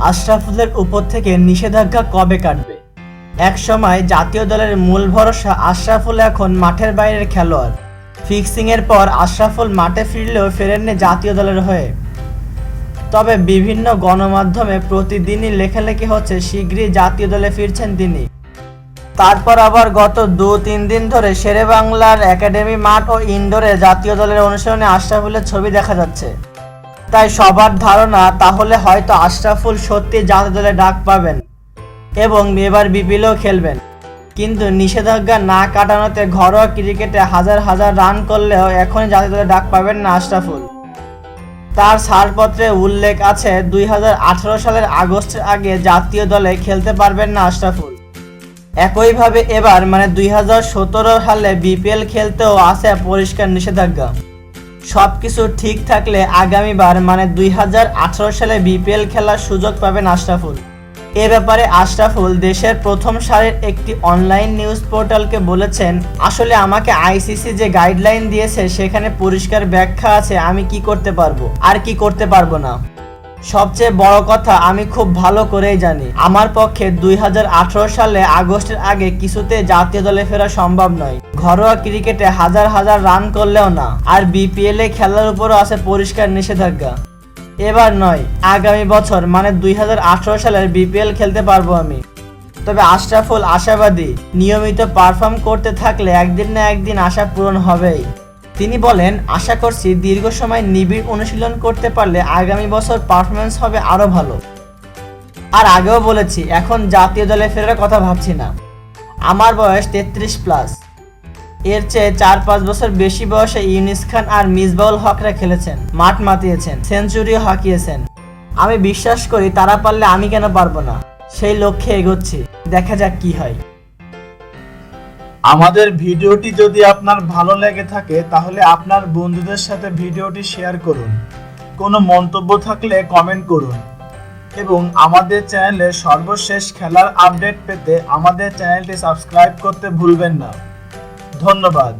আশরাফুলের উপর থেকে নিষেধাজ্ঞা কবে কাটবে? এক সময় জাতীয় দলের মূল ভরসা আশরাফুল এখন মাঠের বাইরের খেলোয়াড়। ফিক্সিংয়ের পর আশরাফুল মাঠে ফিরলেও ফেরেননি জাতীয় দলের হয়ে। তবে বিভিন্ন গণমাধ্যমে প্রতিদিনই লেখালেখি হচ্ছে, শীঘ্রই জাতীয় দলে ফিরছেন তিনি। তারপর আবার গত দু তিন দিন ধরে শেরে বাংলার একাডেমি মাঠ ও ইনডোরে জাতীয় দলের অনুশীলনে আশরাফুলের ছবি দেখা যাচ্ছে। তাই সবার ধারণা, তাহলে হয়তো আশরাফুল সত্যি জাতীয় দলে ডাক পাবেন এবং এবার বিপিএলও খেলবেন। কিন্তু নিষেধাজ্ঞা না কাটানোতে ঘরোয়া ক্রিকেটে হাজার হাজার রান করলেও এখনই জাতীয় দলে ডাক পাবেন না আশরাফুল। তার ছাড়পত্রে উল্লেখ আছে, দুই হাজার আঠারো সালের আগস্টের আগে জাতীয় দলে খেলতে পারবেন না আশরাফুল। একইভাবে এবার মানে দুই হাজার সতেরো সালে বিপিএল খেলতেও আছে পরিষ্কার নিষেধাজ্ঞা। সব কিছু ঠিক থাকলে আগামীবার মানে দুই হাজার আঠেরো সালে বিপিএল খেলার সুযোগ পাবেন আশরাফুল। এ ব্যাপারে আশরাফুল দেশের প্রথম সারের একটি অনলাইন নিউজ পোর্টালকে বলেছেন, আসলে আমাকে আইসিসি যে গাইডলাইন দিয়েছে, সেখানে পরিষ্কার ব্যাখ্যা আছে, আমি কি করতে পারব? আর কি করতে পারব না? সবচেয়ে বড় কথা আমি খুব ভালো করেই জানি। আমার পক্ষে দুই হাজার আঠারো সালে আগস্টের আগে কিছুতে জাতীয় দলে ফেরা সম্ভব নয়। ঘরোয়া ক্রিকেটে হাজার হাজার রান করলেও না। আর বিপিএল এ খেলার উপরও আছে পরিষ্কার নিষেধাজ্ঞা। এবার নয়, আগামী বছর মানে দুই হাজার আঠারো সালের বিপিএল খেলতে পারব আমি। তবে আশরাফুল আশাবাদী, নিয়মিত পারফর্ম করতে থাকলে একদিন না একদিন আশা পূরণ হবেই। তিনি বলেন, আশা করছি দীর্ঘ সময় নিবিড় অনুশীলন করতে পারলে আগামী বছর পারফরমেন্স হবে আরও ভালো। আর আগেও বলেছি, এখন জাতীয় দলে ফেরার কথা ভাবছি না। আমার বয়স তেত্রিশ প্লাস এর চেয়ে চার পাঁচ বছর বেশি বয়সে ইউনিস খান আর মিসবাউল হকরা খেলেছেন, মাঠ মাতিয়েছেন সেঞ্চুরিও হাঁকিয়েছেন। আমি বিশ্বাস করি তারা পারলে আমি কেন পারব না? সেই লক্ষ্যে এগোচ্ছি। দেখা যাক কি হয়। আমাদের ভিডিওটি যদি আপনার ভালো লেগে থাকে, তাহলে আপনার বন্ধুদের সাথে ভিডিওটি শেয়ার করুন। কোনো মন্তব্য থাকলে কমেন্ট করুন। এবং আমাদের চ্যানেলে সর্বশেষ খেলার আপডেট পেতে আমাদের চ্যানেলটি সাবস্ক্রাইব করতে ভুলবেন না। ধন্যবাদ।